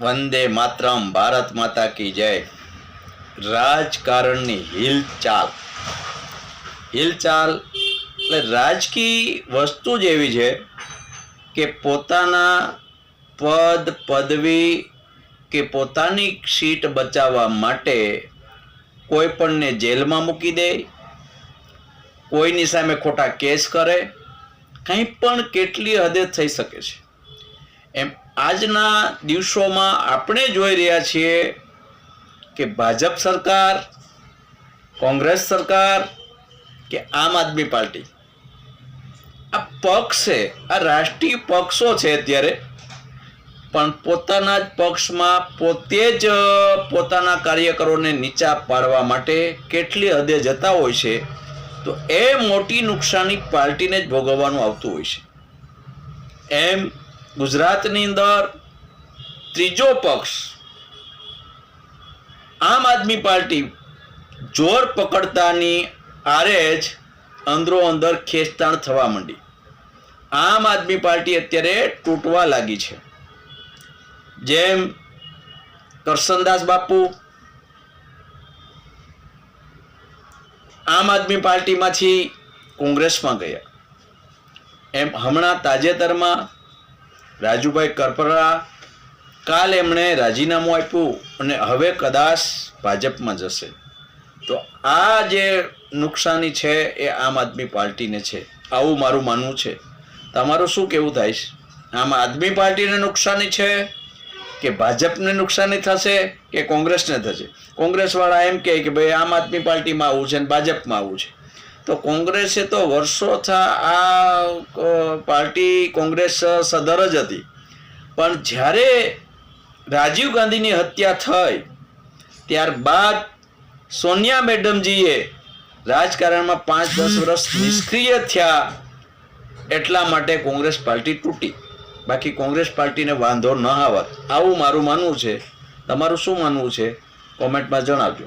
વંદે માતરમ, ભારત માતા કી જય. રાજકારણની હિલચાલ. હિલચાલ એટલે રાજકીય વસ્તુ જ એવી છે કે પોતાના પદ, પદવી કે પોતાની સીટ બચાવવા માટે કોઈ પણને જેલમાં મૂકી દે, કોઈની સામે ખોટા કેસ કરે, કંઈ પણ કેટલી હદે થઈ શકે છે. એમ આજના દિવસોમાં આપણે જોઈ રહ્યા છીએ કે ભાજપ સરકાર, કોંગ્રેસ સરકાર કે આમ આદમી પાર્ટી. આ પક્ષ આ રાષ્ટ્રીય પક્ષો છે અત્યારે. પણ પોતાના જ પક્ષમાં પોતે જ પોતાના કાર્યકરોને નીચા પાડવા માટે કેટલી હદે જતા હોય છે, તો એ મોટી નુકસાની પાર્ટીને જ ભોગવવાનું આવતું હોય છે. એમ ગુજરાતની અંદર ત્રીજો પક્ષ આમ આદમી પાર્ટી જોર પકડતાની આરે જ અંદરો અંદર ખેંચતાણ થવા માંડી. આમ આદમી પાર્ટી અત્યારે તૂટવા લાગી છે. જેમ કરસનદાસ બાપુ આમ આદમી પાર્ટીમાંથી કોંગ્રેસમાં ગયા. એમ હમણાં તાજેતરમાં રાજુભાઈ કરપરા, કાલ એમણે રાજીનામું આપ્યું અને હવે કદાચ ભાજપમાં જશે. તો આ જે નુકસાની છે એ આમ આદમી પાર્ટીને છે. આવું મારું માનવું છે. તમારું શું કેવું થાય છે? આમ આદમી પાર્ટીને નુકસાની છે કે ભાજપને નુકસાની થશે કે કોંગ્રેસને થશે? કોંગ્રેસવાળા એમ કહે કે ભાઈ આમ આદમી પાર્ટીમાં આવું છે ને ભાજપમાં આવું છે. તો કોંગ્રેસે તો વર્ષોથી આ પાર્ટી કોંગ્રેસ સદર જ હતી. પણ જ્યારે રાજીવ ગાંધીની હત્યા થઈ, ત્યારબાદ સોનિયા મેડમજીએ રાજકારણમાં પાંચ દસ વર્ષ નિષ્ક્રિય થયા, એટલા માટે કોંગ્રેસ પાર્ટી તૂટી. બાકી કોંગ્રેસ પાર્ટીને વાંધો ન આવત. આવું મારું માનવું છે. તમારું શું માનવું છે? કોમેન્ટમાં જણાવજો.